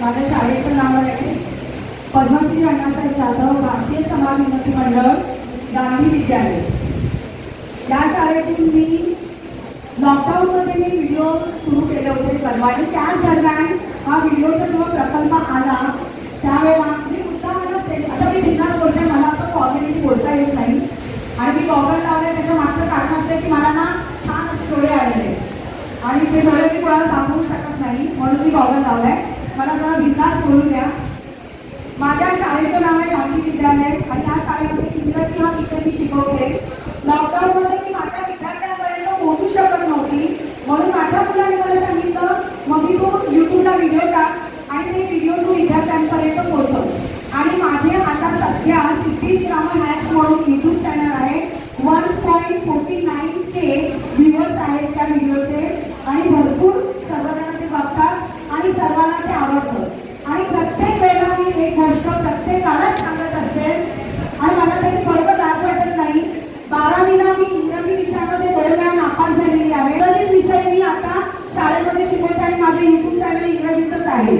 माझ्या शाळेचं नाव आहे पद्मश्री अण्णासाहेब जाधव भारतीय समाज उन्नती मंडळ गांधी विद्यालय. या शाळेतून मी लॉकडाऊनमध्ये मी व्हिडिओ सुरू केले होते बनवायला त्याच दरम्यान हा व्हिडिओचा जेव्हा प्रकल्प आला त्यावेळेला मी मुद्दा मला स्टेट आता मी भिन्नार बोलते मला असं कॉमेडी बोलता येत नाही. आणि मी गॉगल लावले त्याच्या मागचं कारण असं आहे की मला ना छान असे डोळे आलेले. आणि ते डोळे मी कोणाला दाखवू शकत नाही म्हणून मी गॉगल लावलाय. मला जरा बिंदास बोलू द्या. माझ्या शाळेचं नाव आहे गांधी विद्यालय आणि या शाळेमध्ये इंग्रजी हा विषय मी शिकवते. लॉकडाऊनमध्ये मी माझ्या विद्यार्थ्यांपर्यंत पोहोचू शकत नव्हती. म्हणून माझ्या मुलांनी मला सांगितलं मग मी तो युट्यूबला व्हिडिओ टाक आणि ते व्हिडिओ तू विद्यार्थ्यांपर्यंत पोहोचव आणि माझे आता सध्या सिद्धीज ग्रामर हॅक्स म्हणून युट्यूब चॅनल आहे one point forty nine K viewers आहेत त्या व्हिडिओचे आणि भरपूर सर्वजण ते बघतात आणि सर्वांना ते आवडतं आणि प्रत्येक वेळेला मी एक गोष्ट प्रत्येकालाच सांगत असते आणि मला त्याची बरोबर लाज वाटत नाही बारावीला मी इंग्रजी विषयामध्ये दोन वेळा नापास झालेली आहे इंग्रजी विषय मी आता शाळेमध्ये शिकवते आणि माझं युट्यूब चॅनल इंग्रजीचंच आहे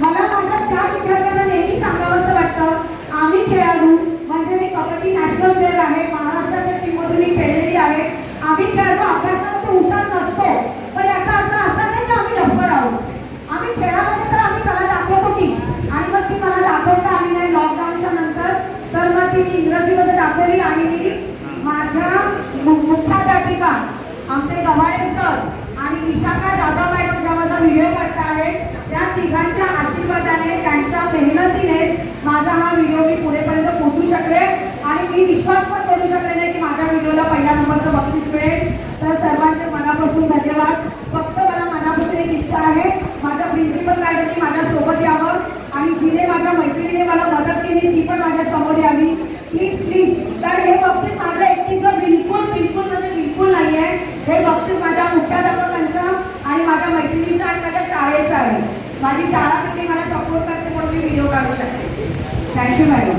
मला माझ्या त्या विद्यार्थ्यांना नेहमी सांगावंसं वाटतं आम्ही खेळाडू म्हणजे मी कबड्डी नॅशनल प्लेअर आहे महाराष्ट्राच्या टीममधून मी खेळलेली आहे आम्ही खेळाडू अभ्यासामध्ये हुशार नसतो पण याचा अर्थ असा नाही की आम्ही लवकर आहोत आम्ही खेळामध्ये तर आम्ही कला दाखवतो की आणि मग ती मला दाखवता आली नाही लॉकडाऊनच्या नंतर तर मग ती मी इंग्रजीमध्ये दाखवली आणि मी माझ्या मु- मुख्याध्यापिका आमचे गव्हाळे सर आणि विशाखा जाधव मॅडम ज्या माझा व्हिडिओ करता आहे त्या तिघांच्या आशीर्वादाने त्यांच्या मेहनतीने माझा हा व्हिडिओ मी पुढेपर्यंत पोहोचू शकले आणि मी विश्वास पण करू शकले नाही की माझ्या व्हिडिओला पहिल्या नंबरचं बक्षीस मिळेल. तर सर्वांचे मनापासून धन्यवाद फक्त मला मनापासून एक इच्छा आहे माझ्या प्रिन्सिपल मॅडमनी माझ्या सोबत यावं आणि जिने माझ्या मैत्रिणीने मला मदत केली ती पण माझ्यासमोर यावी प्लीज प्लीज तर हे बक्षीस माझं एकटीचं बिलकुल बिलकुल म्हणजे बिलकुल नाही आहे. हे बक्षीस माझ्या मुख्याध्यापकांचं आणि माझ्या मैत्रिणीचं आणि माझ्या शाळेचं आहे. माझी शाळा किती मला सपोर्ट करते म्हणून मी व्हिडिओ काढू शकते. थँक्यू मॅडम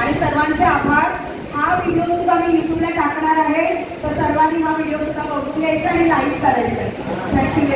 आणि सर्वांचे आभार. हा व्हिडिओ सुद्धा मी युट्यूबला टाकणार आहे. तर सर्वांनी हा व्हिडिओ सुद्धा बघून घ्यायचा आणि लाईक करायचं. थँक्यू